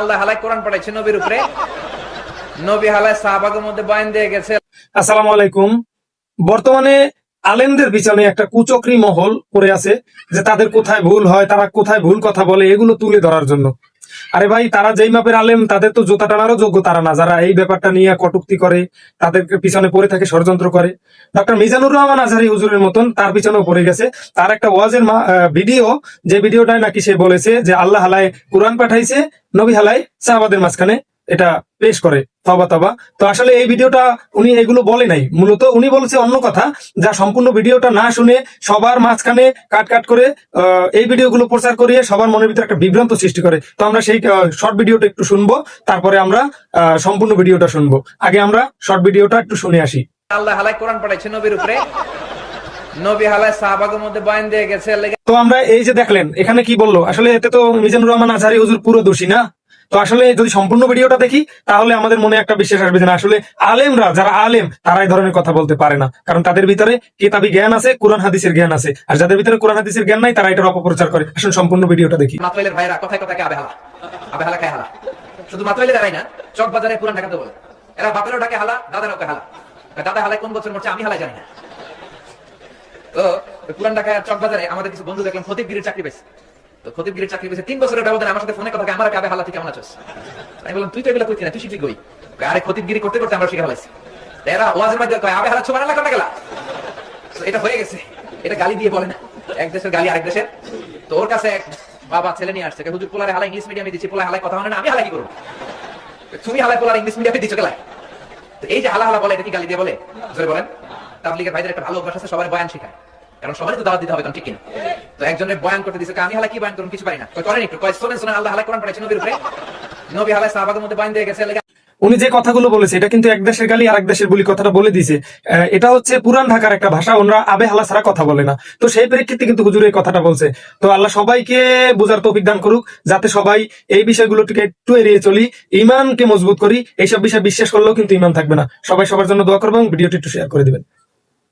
আল্লাহ হালাই কোরআন পড়াইছে নবীর উপরে। নবী হালাই সাহাবাগের মধ্যে বয়ান দিয়ে গেছে। আসসালামু আলাইকুম। বর্তমানে আলেমদের পিছনে একটা কুচক্রি মহল করে আছে, যে তাদের কোথায় ভুল হয়, তারা কোথায় ভুল কথা বলে, এগুলো তুলে ধরার জন্য। আরে ভাই, তারা যেই মাপের আলেম, তাদের তো জুতা টানারও যোগ্য তারা না। যারা এই ব্যাপারটা নিয়ে কটুক্তি করে, তাদেরকে পিছনে পড়ে থাকে, ষড়যন্ত্র করে। ডক্টর মিজানুর রহমান আজহারি হুজুরের মতন, তার পিছনেও পড়ে গেছে। তার একটা ওয়াজের ভিডিও, যে ভিডিওটায় নাকি সে বলেছে যে, আল্লাহ হালায় কোরআন পাঠাইছে, নবী হালায় সাহাবাদের মাঝখানে এটা পেশ করে। তবা তবা। তো আসলে এই ভিডিওটা উনি এগুলো বলে নাই। মূলত উনি বলেছে অন্য কথা যা সম্পূর্ণ ভিডিওটা না শুনে সবার মাঝখানে কাট কাট করে এই ভিডিওগুলো প্রচার করিয়ে সবার মনের ভিতরে একটা বিভ্রান্ত সৃষ্টি করে। তো আমরা সেই শর্ট ভিডিওটা একটু শুনব তারপরে আমরা সম্পূর্ণ ভিডিওটা শুনব। আগে আমরা শর্ট ভিডিওটা একটু শুনে আসি। আল্লাহ হালাই কোরআন নবীর উপরে। নবী হালাই সাহাবাগের মধ্যে বয়ান দিয়ে গেছে তো আমরা এই যে দেখলেন এখানে কি বলল? আসলে এতে তো মিজানুর রহমান আজহারি হুজুর পুরো দোষী না? তো আসলে যদি সম্পূর্ণ ভিডিওটা দেখি, তাহলে আমাদের মনে একটা বিশ্বাস আসবে যে আসলে আলেমরা, যারা আলেম, তারা এই ধরনের কথা বলতে পারে না। কারণ তাদের ভিতরে কিতাবি জ্ঞান আছে, কোরআন হাদিসের জ্ঞান আছে। আর যাদের ভিতরে কোরআন হাদিসের জ্ঞান নাই, তারা এটার অপপ্রচার করে। আসলে সম্পূর্ণ ভিডিওটা দেখি। ভাইরা কথায় কথায় খায় হালা। শুধু দাঁড়াই না, চক বাজারে পুরান ঢাকাতে বলে। এরা বাপেরও হালা, দাদারও হালা। দাদা হালাই কোন বছর মরছে আমি হালাই জানি না। তো ঢাকায় চক বাজারে আমাদের কিছু বন্ধু দেখলাম খতিবগিরির চাকরি পেয়েছে তো চাকরি পেয়েছে তিন বছরের ব্যবধানে আমার সাথে ফোনে কথা আমার কাবে হালা তুই কেমন আছিস? আমি বললাম, তুই তো এগুলো না, তুই কই? আরে করতে করতে আমরা শিখে ফেলাইছি। এরা ওয়াজের কয়, আবে হালা গেলা? এটা হয়ে গেছে। এটা গালি দিয়ে বলে না। এক দেশের গালি আরেক দেশের। কাছে এক বাবা ছেলে নিয়ে আসছে হুজুর, পোলারে হালা ইংলিশ মিডিয়ামে দিচ্ছি পোলা হালাই কথা হয় না, আমি হালাই কি করব? তুমি হালাই পোলার ইংলিশ মিডিয়ামে দিচ্ছ গেলায় এই যে হালা হালা বলে, এটা কি গালি দিয়ে বলে? জোরে বলেন। তাবলিগের ভাইদের একটা ভালো অভ্যাস আছে, সবাই বয়ান শেখায়। কারণ সবারই তো দাওয়াত দিতে হবে কারণ ঠিক কিনা? তো একজনের বয়ান করতে দিছে আমি হালা কি বয়ান করুন কিছু পারি না। করেন একটু। কয়, শোনেন শোনেন, আল্লাহ হালাই কোরআন পড়াইছে নবীর উপরে। নবী হালাই সাহাবাগের মধ্যে বয়ান দিয়ে গেছে উনি যে কথাগুলো বলেছে, এটা কিন্তু এক দেশের গালি আর এক দেশের বলি কথাটা বলে দিছে এটা হচ্ছে পুরান ঢাকার একটা ভাষা, ওনারা আবে হালা ছাড়া কথা বলে না। তো সেই প্রেক্ষিতে কিন্তু হুজুর এই কথাটা বলছে। তো আল্লাহ সবাইকে বোঝার তৌফিক দান করুক, যাতে সবাই এই বিষয়গুলোটিকে একটু এড়িয়ে চলি ইমানকে মজবুত করি, এইসব বিষয়ে বিশ্বাস করলেও কিন্তু ইমান থাকবে না। সবাই সবার জন্য দোয়া করবেন ভিডিওটি একটু শেয়ার করে দিবেন।